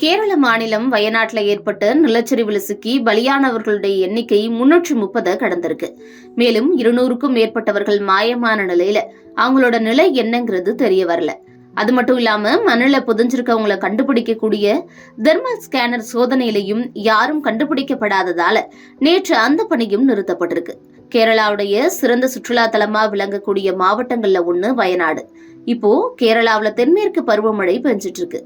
கேரள மாநிலம் வயநாட்டில் ஏற்பட்ட நிலச்சரிவில் சிக்கி பலியானவர்களுடைய எண்ணிக்கை முன்னூற்றி முப்பதை கடந்திருக்கு. மேலும் இருநூறுக்கும் மேற்பட்டவர்கள் மாயமான நிலையில அவங்களோட நிலை என்னங்கிறது தெரிய வரல. அது மட்டும் இல்லாம மண்ணில புதைஞ்சிருக்கவங்கள கண்டுபிடிக்கக்கூடிய தெர்மல் ஸ்கேனர் சோதனையிலையும் யாரும் கண்டுபிடிக்கப்படாததால நேற்று அந்த பணியும் நிறுத்தப்பட்டிருக்கு. கேரளாவுடைய சிறந்த சுற்றுலா தலமா விளங்கக்கூடிய மாவட்டங்கள்ல ஒன்று வயநாடு. இப்போ கேரளாவில் தென்மேற்கு பருவமழை பெஞ்சிட்டு இருக்கு.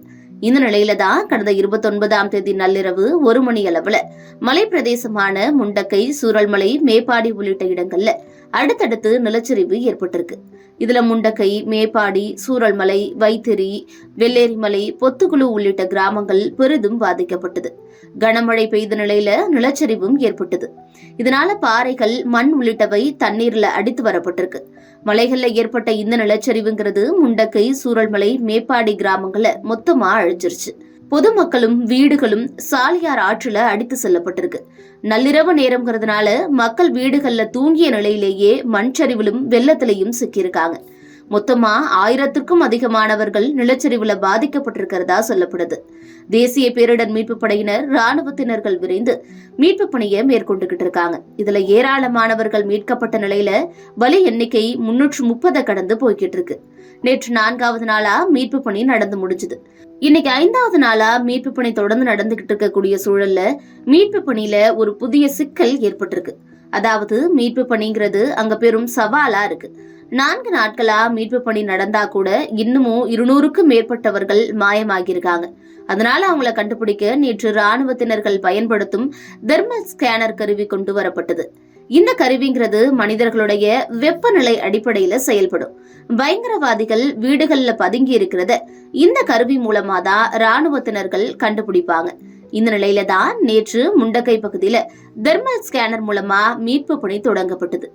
இந்த நிலையில தான் கடந்த இருபத்தொன்பதாம் தேதி நள்ளிரவு ஒரு மணி அளவுல மலை பிரதேசமான முண்டக்கை சூரல்மலை மேப்பாடி உள்ளிட்ட இடங்கள்ல அடுத்தடுத்து நிலச்சரிவு ஏற்பட்டிருக்கு. இதுல முண்டக்கை மேப்பாடி சூரல்மலை வைத்திரி வெள்ளேரிமலை பொத்துக்குழு உள்ளிட்ட கிராமங்கள் பெரிதும் பாதிக்கப்பட்டது. கனமழை பெய்த நிலையில நிலச்சரிவும் ஏற்பட்டது. இதனால பாறைகள் மண் உள்ளிட்டவை தண்ணீர்ல அடித்து வரப்பட்டிருக்கு. மலைகள்ல ஏற்பட்ட இந்த நிலச்சரிவுங்கிறது முண்டக்கை சூரல்மலை மேப்பாடி கிராமங்களை மொத்தமா அழிச்சிருச்சு பொதுமக்களும் வீடுகளும் சாலியார் ஆற்றுல அடித்து செல்லப்பட்டிருக்கு. நள்ளிரவு நேரம்ங்கிறதுனால மக்கள் வீடுகள்ல தூங்கிய நிலையிலேயே மண் சரிவிலும் வெள்ளத்திலையும் சிக்கியிருக்காங்க. மொத்தமா ஆயிரத்துக்கும் அதிகமானவர்கள் நிலச்சரிவுல பாதிக்கப்பட்டிருக்கிறதா சொல்லப்படுது. தேசிய பேரிடர் மீட்பு படையினர் ராணுவத்தினர்கள் விரைந்து மீட்பு பணியை மேற்கொண்டுகிட்டு இருக்காங்க. இதுல ஏராளமானவர்கள் மீட்கப்பட்ட நிலையில பலி எண்ணிக்கை முன்னூற்று முப்பதை கடந்து போய்கிட்டு இருக்கு. நேற்று நான்காவது நாளா மீட்பு பணி நடந்து முடிஞ்சுது. இன்னைக்கு ஐந்தாவது நாளா மீட்பு பணி தொடர்ந்து நடந்துகிட்டு இருக்கக்கூடிய சூழல்ல மீட்பு பணியில ஒரு புதிய சிக்கல் ஏற்பட்டிருக்கு. அதாவது மீட்பு பணிங்கிறது அங்க பெரும் சவாலா இருக்கு. நான்கு நாட்களா மீட்பு பணி நடந்தா கூட இன்னமும் இருநூறுக்கும் மேற்பட்டவர்கள் மாயமாகியிருக்காங்க. அதனால அவங்கள கண்டுபிடிக்க நேற்று ராணுவத்தினர்கள் பயன்படுத்தும் தெர்மல் ஸ்கேனர் கருவி கொண்டு வரப்பட்டது. இந்த கருவிங்கிறது மனிதர்களுடைய வெப்பநிலை அடிப்படையில செயல்படும். பயங்கரவாதிகள் வீடுகள்ல பதுங்கி இருக்கிறத இந்த கருவி மூலமா தான் ராணுவத்தினர்கள் கண்டுபிடிப்பாங்க. இந்த நிலையில தான் நேற்று முண்டக்கை பகுதியில தெர்மல் ஸ்கேனர் மூலமா மீட்பு பணி தொடங்கப்பட்டது.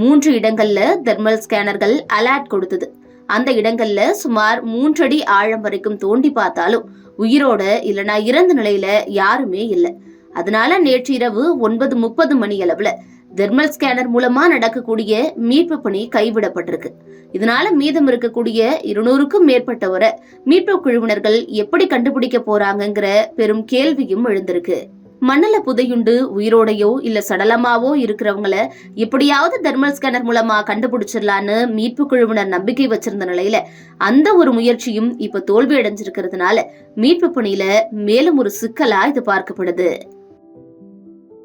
மூன்று இடங்கள்ல தெர்மல் ஸ்கேனர்கள் அலர்ட் கொடுத்தது. அந்த இடங்கள்ல சுமார் மூன்றடி ஆழம் வரைக்கும் தோண்டி பார்த்தாலும் உயிரோட இல்லனா இறந்த நிலையில யாருமே இல்லை. அதனால நேற்று இரவு ஒன்பது முப்பது மணி அளவுல தெர்மல் ஸ்கேனர் மூலமா நடக்கக்கூடிய மீட்பு பணி கைவிடப்பட்டிருக்கு. இதனால மீதம் இருக்கக்கூடிய இருநூறுக்கும் மேற்பட்டவரை மீட்பு குழுவினர்கள் எப்படி கண்டுபிடிக்க போறாங்கங்கிற பெரும் கேள்வியும் எழுந்திருக்கு. மண்ணில் புதையுண்டு உயிரோடையோ இல்ல சடலமாவோ இருக்கிறவங்கள எப்படியாவது தெர்மல் ஸ்கேனர் மூலமா கண்டுபிடிச்சிடலான்னு மீட்பு குழுவினர் நம்பிக்கை வச்சிருந்த நிலையில அந்த ஒரு முயற்சியும் இப்ப தோல்வி அடைஞ்சிருக்கிறதுனால மீட்பு பணியில மேலும் ஒரு சிக்கலா இது பார்க்கப்படுது.